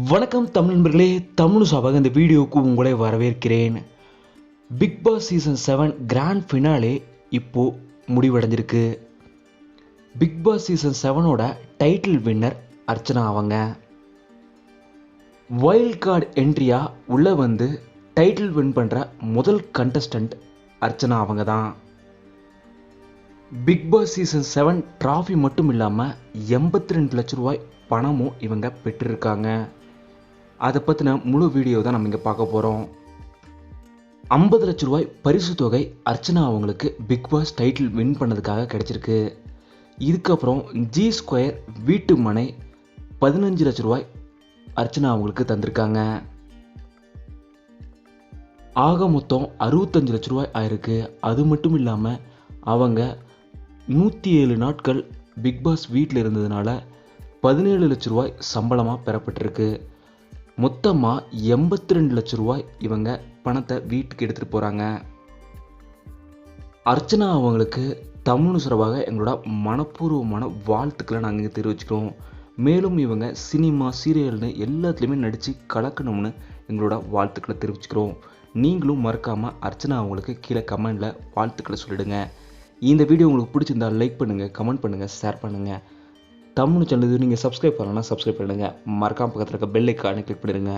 வணக்கம் தமிழ் நண்பர்களே தமிழ் சாபாக இந்த வீடியோவுக்கு உங்களை வரவேற்கிறேன். Bigg Boss season seven grand finale இப்போ முடிவடைஞ்சிருக்கு. பிக் பாஸ் சீசன் செவனோட டைட்டில் வின்னர் அர்ச்சனா அவங்க. வைல்ட் கார்டு என்ட்ரியா உள்ளே வந்து டைட்டில் வின் பண்ணுற முதல் கண்டஸ்டன்ட் அர்ச்சனா அவங்க தான். Bigg Boss season seven trophy மட்டும் இல்லாமல் எண்பத்தி ரெண்டு லட்ச ரூபாய் பணமும் இவங்க பெற்றிருக்காங்க. அதை பற்றின முழு வீடியோ தான் நம்ம இங்கே பார்க்க போகிறோம் ஐம்பது லட்ச ரூபாய் பரிசு தொகை அர்ச்சனா அவங்களுக்கு பிக் பாஸ் டைட்டில் வின் பண்ணதுக்காக கிடைச்சிருக்கு. இதுக்கப்புறம் ஜி ஸ்கொயர் வீட்டு மனை பதினஞ்சு லட்ச ரூபாய் அர்ச்சனா அவங்களுக்கு தந்திருக்காங்க. ஆக மொத்தம் அறுபத்தஞ்சு லட்ச ரூபாய் ஆயிருக்கு. அது மட்டும் இல்லாமல் அவங்க நூற்றி ஏழு நாட்கள் பிக் பாஸ் வீட்டில் இருந்ததுனால பதினேழு லட்ச ரூபாய் சம்பளமாக பெறப்பட்டிருக்கு. மொத்தமாக எண்பத்தி ரெண்டு லட்ச ரூபாய் இவங்க பணத்தை வீட்டுக்கு எடுத்துகிட்டு போகிறாங்க அர்ச்சனா அவங்களுக்கு தமிழ் சார்பாக எங்களோட மனப்பூர்வமான வாழ்த்துக்களை நாங்கள் இங்கே தெரிவிச்சுக்கிறோம். மேலும் இவங்க சினிமா சீரியல்னு எல்லாத்துலேயுமே நடித்து கலக்கணும்னு எங்களோட வாழ்த்துக்களை தெரிவிச்சுக்கிறோம். நீங்களும் மறக்காமல் அர்ச்சனா அவங்களுக்கு கீழே கமெண்டில் வாழ்த்துக்களை சொல்லிடுங்க. இந்த வீடியோ உங்களுக்கு பிடிச்சிருந்தா லைக் பண்ணுங்கள் கமெண்ட் பண்ணுங்கள் ஷேர் பண்ணுங்கள் தமிழ் சேனல் நீங்கள் சப்ஸ்கிரைப் பண்ணலன்னா சப்ஸ்கிரைப் பண்ணுங்கள் மறக்காம பக்கத்தில் இருக்க பெல் ஐக்கானை கிளிக் பண்ணிடுங்க.